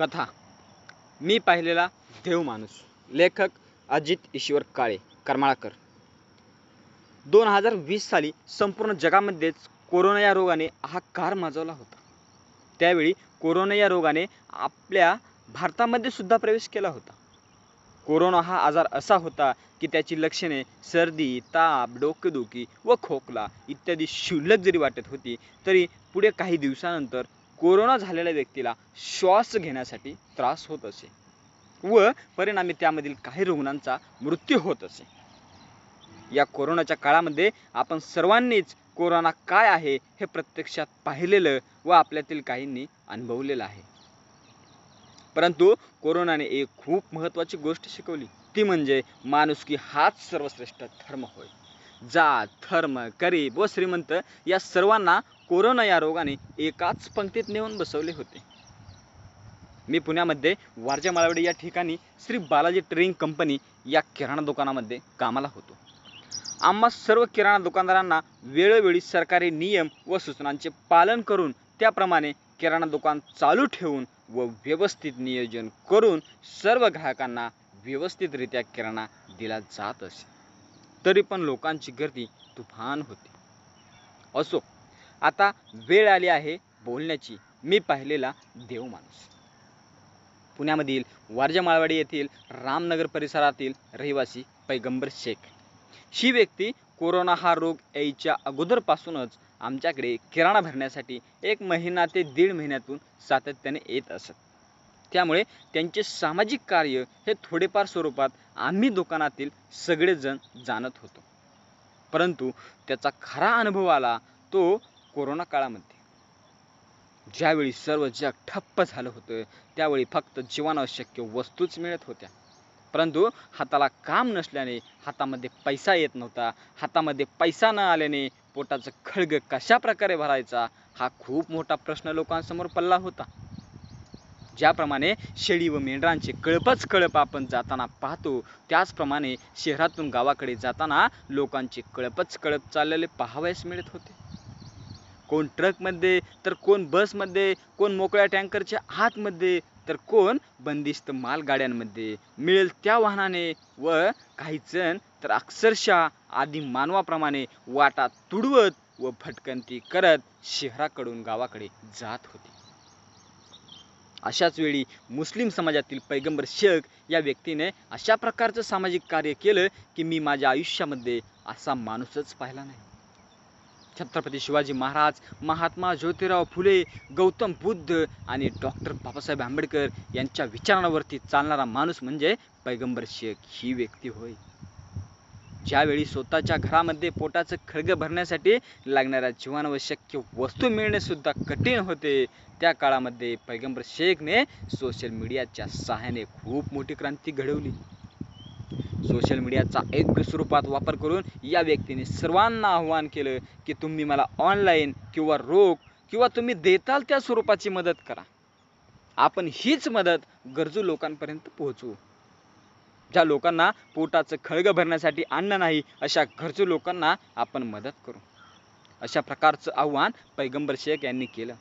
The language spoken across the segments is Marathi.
कथा. मी पाहिलेला देव माणूस. लेखक अजित ईश्वर काळे करमाळकर. दोन हजार वीस साली संपूर्ण जगामध्येच कोरोना या रोगाने हाकार माजवला होता. त्यावेळी कोरोना या रोगाने आपल्या भारतामध्ये सुद्धा प्रवेश केला होता. कोरोना हा आजार असा होता की त्याची लक्षणे सर्दी ताप डोकेदुखी व खोकला इत्यादी क्षुल्लक जरी वाटत होती तरी पुढे काही दिवसानंतर कोरोना झालेल्या व्यक्तीला श्वास घेण्यासाठी त्रास होत असे व परिणामी त्यामधील काही रुग्णांचा मृत्यू होत असे. या कोरोनाच्या काळामध्ये आपण सर्वांनीच कोरोना काय आहे हे प्रत्यक्षात पाहिलेलं व आपल्यातील काहींनी अनुभवलेलं आहे. परंतु कोरोनाने एक खूप महत्त्वाची गोष्ट शिकवली. ती म्हणजे माणुसकी हाच सर्वश्रेष्ठ धर्म होय. जात धर्म गरीब व श्रीमंत या सर्वांना कोरोना या रोगाने एकाच पंक्तीत नेऊन बसवले होते. मी पुण्यामध्ये वारजा माळवडी या ठिकाणी श्री बालाजी ट्रेडिंग कंपनी या किराणा दुकानामध्ये कामाला होतो. आम्हा सर्व किराणा दुकानदारांना वेळोवेळी सरकारी नियम व सूचनांचे पालन करून त्याप्रमाणे किराणा दुकान चालू ठेवून व व्यवस्थित नियोजन करून सर्व ग्राहकांना व्यवस्थितरित्या किराणा दिला जात असे. तरी पण लोकांची गर्दी तुफान होती. असो आता वेळ आली आहे बोलण्याची. मी पाहिलेला देव माणूस. पुण्यामधील वारजा माळवाडी येथील रामनगर परिसरातील रहिवासी पैगंबर शेख. ही व्यक्ती कोरोना हा रोग यायच्या अगोदरपासूनच आमच्याकडे किराणा भरण्यासाठी एक महिना ते दीड महिन्यातून सातत्याने येत असत. त्यामुळे त्यांचे सामाजिक कार्य हे थोडेफार स्वरूपात आम्ही दुकानातील सगळेजण जाणत होतो. परंतु त्याचा खरा अनुभव आला तो कोरोना काळामध्ये. ज्यावेळी सर्व जग ठप्प झालं होतं त्यावेळी फक्त जीवनावश्यक वस्तूच मिळत होत्या. परंतु हाताला काम नसल्याने हातामध्ये पैसा येत नव्हता. हातामध्ये पैसा न आल्याने पोटाचं खळग कशा प्रकारे भरायचा हा खूप मोठा प्रश्न लोकांसमोर पडला होता. ज्याप्रमाणे शेळी व मेंढरांचे कळपच कळप आपण जाताना पाहतो त्याचप्रमाणे शहरातून गावाकडे जाताना लोकांचे कळपच कळप चाललेले पाहावयास मिळत होते. कोण ट्रकमध्ये तर कोण बसमध्ये कोण मोकळ्या टँकरच्या आतमध्ये तर कोण बंदिस्त मालगाड्यांमध्ये. मिळेल त्या वाहनाने व काही जण तर अक्षरशः आधी मानवाप्रमाणे वाटा तुडवत व भटकंती करत शहराकडून गावाकडे जात होते. अशाच वेळी मुस्लिम समाजातील पैगंबर शेख या व्यक्तीने अशा प्रकारचं सामाजिक कार्य केलं की मी माझ्या आयुष्यामध्ये असा माणूसच पाहिला नाही. छत्रपती शिवाजी महाराज महात्मा ज्योतिराव फुले गौतम बुद्ध आणि डॉक्टर बाबासाहेब आंबेडकर यांच्या विचारांवरती चालणारा माणूस म्हणजे पैगंबर शेख ही व्यक्ती होय. ज्यावेळी स्वतःच्या घरामध्ये पोटाचं खळग भरण्यासाठी लागणाऱ्या जीवनावश्यक वस्तू मिळणे सुद्धा कठीण होते. त्या काळामध्ये पैगंबर शेखने सोशल मीडियाच्या सहाय्याने खूप मोठी क्रांती घडवली. सोशल मीडियाचा एक स्वरूपात वापर करून या व्यक्तीने सर्वांना आव्हान केलं की तुम्ही मला ऑनलाईन किंवा रोख किंवा तुम्ही देताल त्या स्वरूपाची मदत करा. आपण हीच मदत गरजू लोकांपर्यंत पोहोचवू. ज्या लोकांना पोटाचं खळगं भरण्यासाठी अन्न नाही अशा घरचू लोकांना आपण मदत करू. अशा प्रकारचं आव्हान पैगंबर शेख यांनी केलं.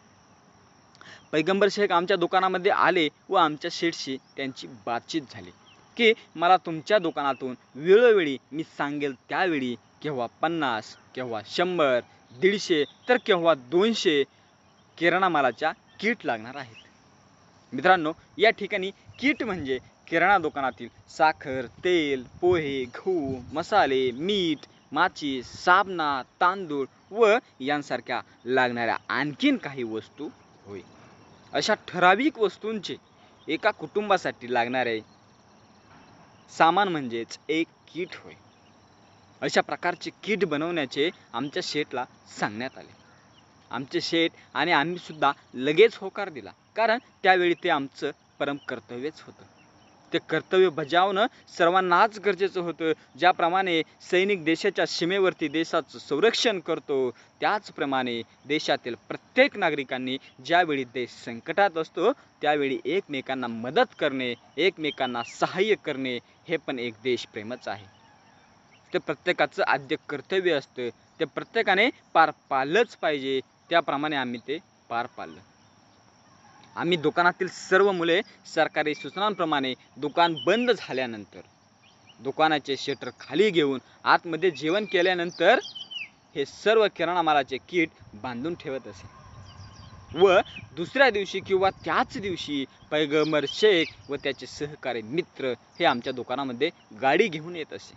पैगंबर शेख आमच्या दुकानामध्ये आले व आमच्या शेठशी त्यांची बातचीत झाली की मला तुमच्या दुकानातून वेळोवेळी मी सांगेल त्यावेळी केव्हा पन्नास केव्हा शंभर दीडशे तर केव्हा दोनशे किराणा मालाच्या किट लागणार आहेत. मित्रांनो या ठिकाणी किट म्हणजे किराणा दुकानातील साखर तेल पोहे गहू मसाले मीठ माची साबणा तांदूळ व यांसारख्या लागणाऱ्या आणखीन काही वस्तू होय. अशा ठराविक वस्तूंचे एका कुटुंबासाठी लागणारे सामान म्हणजेच एक किट होय. अशा प्रकारचे किट बनवण्याचे आमच्या शेठला सांगण्यात आले. आमचे शेठ आणि आम्ही सुद्धा लगेच होकार दिला. कारण त्यावेळी ते आमचं परम कर्तव्यच होतं. ते कर्तव्य बजावणं सर्वांनाच गरजेचं होतं. ज्याप्रमाणे सैनिक देशाच्या सीमेवरती देशाचं संरक्षण करतो त्याचप्रमाणे देशातील प्रत्येक नागरिकांनी ज्यावेळी देश संकटात असतो त्यावेळी एकमेकांना मदत करणे एकमेकांना सहाय्य करणे हे पण एक देशप्रेमच आहे. ते प्रत्येकाचं आद्य कर्तव्य असतं. ते प्रत्येकाने पार पाळलंच पाहिजे. त्याप्रमाणे आम्ही ते पार पाळलं आम्ही दुकानातील सर्व मुले सरकारी सूचनांप्रमाणे दुकान बंद झाल्यानंतर दुकानाचे शटर खाली घेऊन आतमध्ये जेवण केल्यानंतर हे सर्व किराणा मालाचे किट बांधून ठेवत असे. व दुसऱ्या दिवशी किंवा त्याच दिवशी पैगंबर शेख व त्याचे सहकारी मित्र हे आमच्या दुकानामध्ये गाडी घेऊन येत असे.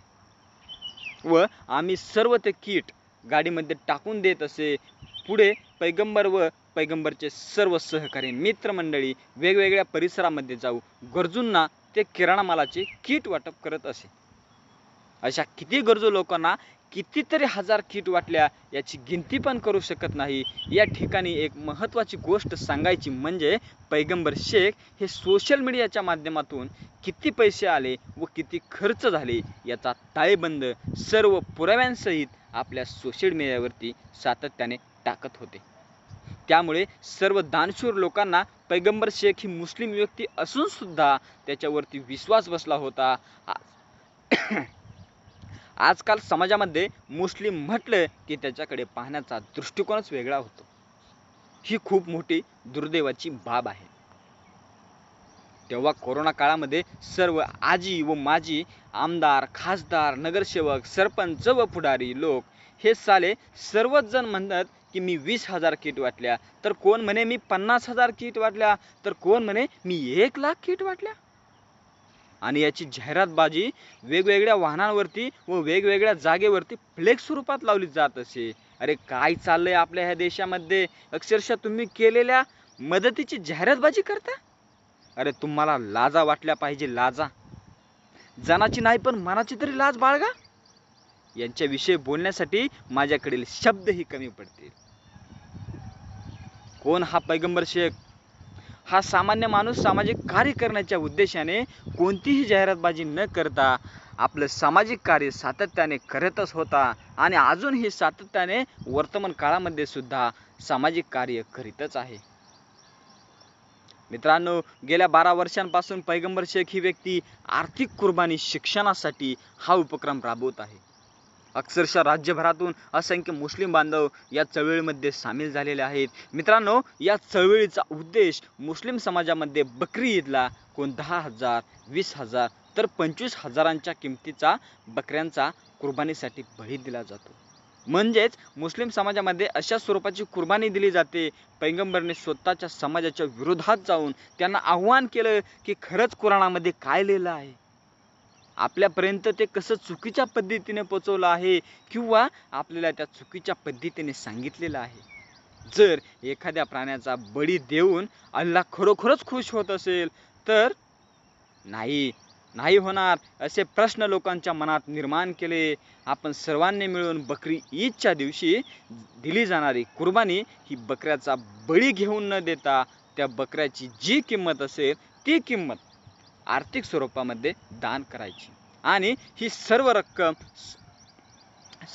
व आम्ही सर्व ते किट गाडीमध्ये टाकून देत असे. पुढे पैगंबर व पैगंबरचे सर्व सहकारी मित्रमंडळी वेगवेगळ्या परिसरामध्ये जाऊ गरजूंना ते किराणा मालाचे किट वाटप करत असे. अशा किती गरजू लोकांना कितीतरी हजार किट वाटल्या याची गिनती पण करू शकत नाही. या ठिकाणी एक महत्त्वाची गोष्ट सांगायची म्हणजे पैगंबर शेख हे सोशल मीडियाच्या माध्यमातून किती पैसे आले व किती खर्च झाले याचा ताळेबंद सर्व पुराव्यांसहित आपल्या सोशल मीडियावरती सातत्याने टाकत होते. त्यामुळे सर्व दानशूर लोकांना पैगंबर शेख ही मुस्लिम व्यक्ती असून सुद्धा त्याच्यावरती विश्वास बसला होता. आजकाल समाजामध्ये मुस्लिम म्हटलं की त्याच्याकडे पाहण्याचा दृष्टिकोनच वेगळा होतो. ही खूप मोठी दुर्दैवाची बाब आहे. तेव्हा कोरोना काळामध्ये सर्व आजी व माजी आमदार खासदार नगरसेवक सरपंच व पुढारी लोक हे साले सर्वच जण म्हणतात की मी वीस हजार किट वाटल्या. तर कोण म्हणे मी पन्नास हजार किट वाटल्या? तर कोण म्हणे मी एक लाख किट वाटल्या? आणि याची जाहिरातबाजी वेगवेगळ्या वाहनांवरती व वेगवेगळ्या जागेवरती फ्लेक्स स्वरूपात लावली जात असे. अरे काय चाललंय आपल्या ह्या देशामध्ये? अक्षरशः तुम्ही केलेल्या मदतीची जाहिरातबाजी करता? अरे तुम्हाला लाजा वाटल्या पाहिजे लाजा. जनाची नाही पण मनाची तरी लाज बाळगा. यांच्याविषयी बोलण्यासाठी माझ्याकडील शब्दही कमी पडतील. कोण हा पैगंबर शेख? हा सामान्य माणूस सामाजिक कार्य करण्याच्या उद्देशाने कोणतीही जाहिरातबाजी न करता आपलं सामाजिक कार्य सातत्याने करतच होता आणि अजूनही सातत्याने वर्तमान काळामध्ये सुद्धा सामाजिक कार्य करीतच आहे. मित्रांनो गेल्या बारा वर्षांपासून पैगंबर शेख ही व्यक्ती आर्थिक कुर्बानी शिक्षणासाठी हा उपक्रम राबवत आहे. अक्षरशः राज्यभरातून असंख्य मुस्लिम बांधव या चळवळीमध्ये सामील झालेले आहेत. मित्रांनो या चळवळीचा उद्देश मुस्लिम समाजामध्ये बकरी ईदला कोण दहा हजार वीस हजार तर पंचवीस हजारांच्या किमतीचा बकऱ्यांचा कुर्बानीसाठी बळी दिला जातो. म्हणजेच मुस्लिम समाजामध्ये अशा स्वरूपाची कुर्बानी दिली जाते. पैगंबरने स्वतःच्या समाजाच्या विरोधात जाऊन त्यांना आव्हान केलं की खरंच कुराणामध्ये काय लिहिलं आहे? आपल्यापर्यंत ते कसं चुकीच्या पद्धतीने पोचवलं आहे किंवा आपल्याला त्या चुकीच्या पद्धतीने सांगितलेलं आहे. जर एखाद्या प्राण्याचा बळी देऊन अल्लाह खरोखरच खुश होत असेल तर नाही नाही होणार असे प्रश्न लोकांच्या मनात निर्माण केले. आपण सर्वांनी मिळून बकरी ईदच्या दिवशी दिली जाणारी कुर्बानी ही बकऱ्याचा बळी घेऊन न देता त्या बकऱ्याची जी किंमत असेल ती किंमत आर्थिक स्वरूपामध्ये दान करायची. आणि ही सर्व रक्कम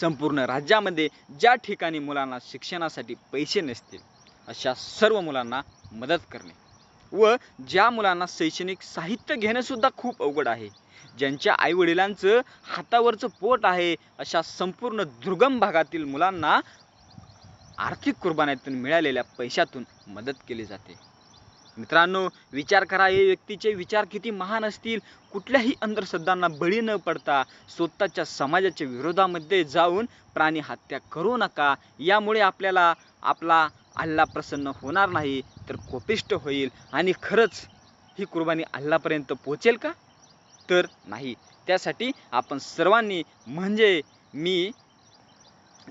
संपूर्ण राज्यामध्ये ज्या ठिकाणी मुलांना शिक्षणासाठी पैसे नसतील अशा सर्व मुलांना मदत करणे. व ज्या मुलांना शैक्षणिक साहित्य घेणं सुद्धा खूप अवघड आहे ज्यांच्या आईवडिलांचं हातावरचं पोट आहे अशा संपूर्ण दुर्गम भागातील मुलांना आर्थिक कुर्बान्यातून मिळालेल्या पैशातून मदत केली जाते. मित्रांनो विचार करा हे व्यक्तीचे विचार किती महान असतील? कुठल्याही अंधश्रद्धांना बळी न पडता स्वतःच्या समाजाच्या विरोधामध्ये जाऊन प्राणी हत्या करू नका. यामुळे आपल्याला आपला अल्ला प्रसन्न होणार नाही तर कोपिष्ट होईल. आणि खरंच ही कुर्बानी अल्लापर्यंत पोचेल का? तर नाही. त्यासाठी आपण सर्वांनी म्हणजे मी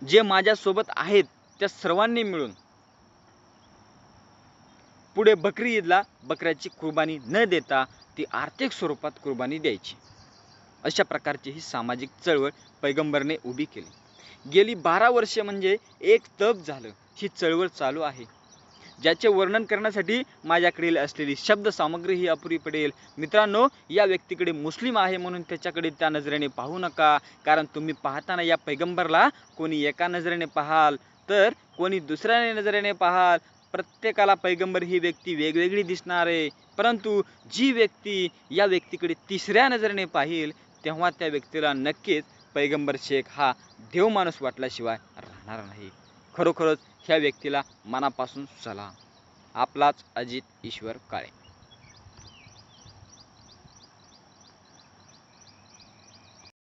जे माझ्यासोबत आहेत त्या सर्वांनी मिळून पुढे बकरी ईदला बकऱ्याची कुर्बानी न देता ती आर्थिक स्वरूपात कुर्बानी द्यायची. अशा प्रकारची ही सामाजिक चळवळ पैगंबरने उभी केली. गेली बारा वर्षे म्हणजे एक तप झालं. ही चळवळ चालू आहे. ज्याचे वर्णन करण्यासाठी माझ्याकडील असलेली शब्द सामग्री ही अपुरी पडेल. मित्रांनो या व्यक्तीकडे मुस्लिम आहे म्हणून त्याच्याकडे त्या नजरेने पाहू नका. कारण तुम्ही पाहताना या पैगंबरला कोणी एका नजरेने पाहाल तर कोणी दुसऱ्या नजरेने पाहाल प्रत्येकाला पैगंबर ही व्यक्ती वेगवेगळी दिसणार आहे. परंतु जी व्यक्ती या व्यक्तीकडे तिसऱ्या नजरेने पाहिल तेव्हा त्या व्यक्तीला नक्कीच पैगंबर शेख हा देव माणूस वाटल्याशिवाय राहणार नाही. खरोखरच ह्या व्यक्तीला मनापासून सलाम. आपलाच अजित ईश्वर काळे.